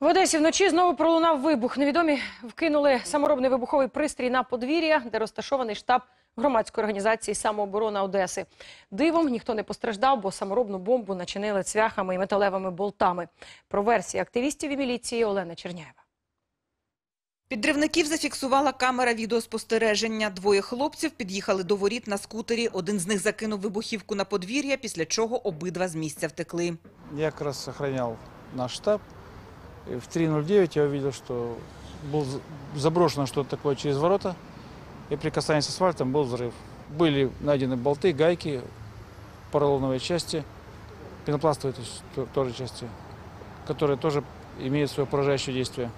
В Одесі вночі знову пролунав вибух. Невідомі вкинули саморобний вибуховий пристрій на подвір'я, де розташований штаб громадської організації самооборона Одеси. Дивом ніхто не постраждав, бо саморобну бомбу начинили цвяхами і металевими болтами. Про версії активістів і міліції Олена Черняєва. Підривників зафіксувала камера відеоспостереження. Двоє хлопців під'їхали до воріт на скутері. Один з них закинув вибухівку на подвір'я, після чого обидва з місця втекли. Я как раз наш штаб. В 3.09 я увидел, что был заброшено что-то такое через ворота. И при касании с асфальтом был взрыв. Были найдены болты, гайки, поролоновые части, пенопластовые тоже части, которые тоже имеют свое поражающее действие.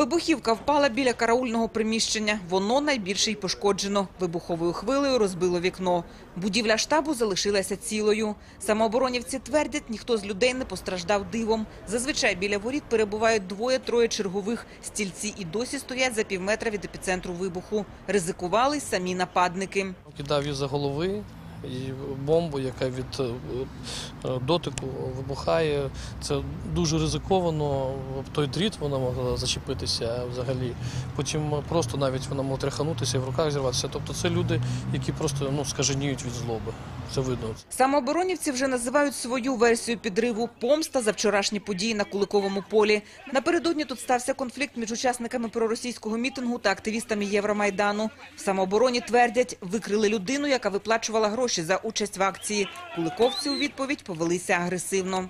Вибухівка впала біля караульного приміщення. Воно найбільше й пошкоджено. Вибуховою хвилею розбило вікно. Будівля штабу залишилася цілою. Самооборонівці твердять, ніхто з людей не постраждав дивом. Зазвичай біля воріт перебувають двоє-троє чергових. Стільці і досі стоять за півметра від епіцентру вибуху. Ризикували самі нападники. Кидав із-за голови і бомбу, яка від е, е, дотику вибухає. Це дуже ризиковано. Той дріт вона могла зачепитися взагалі. Потім просто навіть вона могла тряханутися і в руках зірватися. Тобто це люди, які просто ну, скаженіють від злоби. Це видно. Самооборонівці вже називають свою версію підриву «Помста за вчорашні події на Куликовому полі». Напередодні тут стався конфлікт між учасниками проросійського мітингу та активістами Євромайдану. В самообороні твердять, викрили людину, яка виплачувала гроші за участь в акції. Куликовці у відповідь повелися агресивно.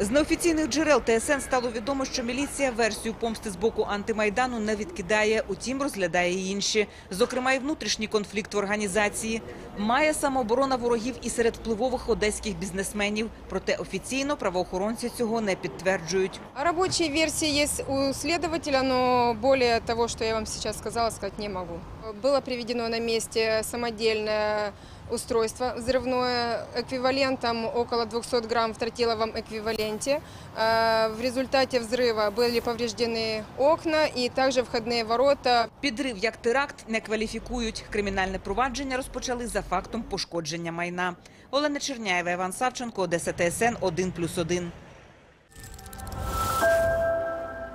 З неофіційних джерел ТСН стало відомо, що міліція версію помсти з боку антимайдану не відкидає, утім розглядає інші. Зокрема, і внутрішній конфлікт в організації. Має самооборона ворогів і серед впливових одеських бізнесменів. Проте офіційно правоохоронці цього не підтверджують. Рабочие версии есть у следователя, но более того, что я вам сейчас сказала, сказать не могу. Было приведено на месте самодельное устройство взрывное эквивалентом около 200 грамм в тротиловом эквиваленте. Э, В результате взрыва были повреждены окна и также входные ворота. Підрив як теракт не кваліфікують. Кримінальне провадження розпочали за фактом пошкодження майна. Олена Черняєва, Іван Савченко, Одеса ТСН 1+,1.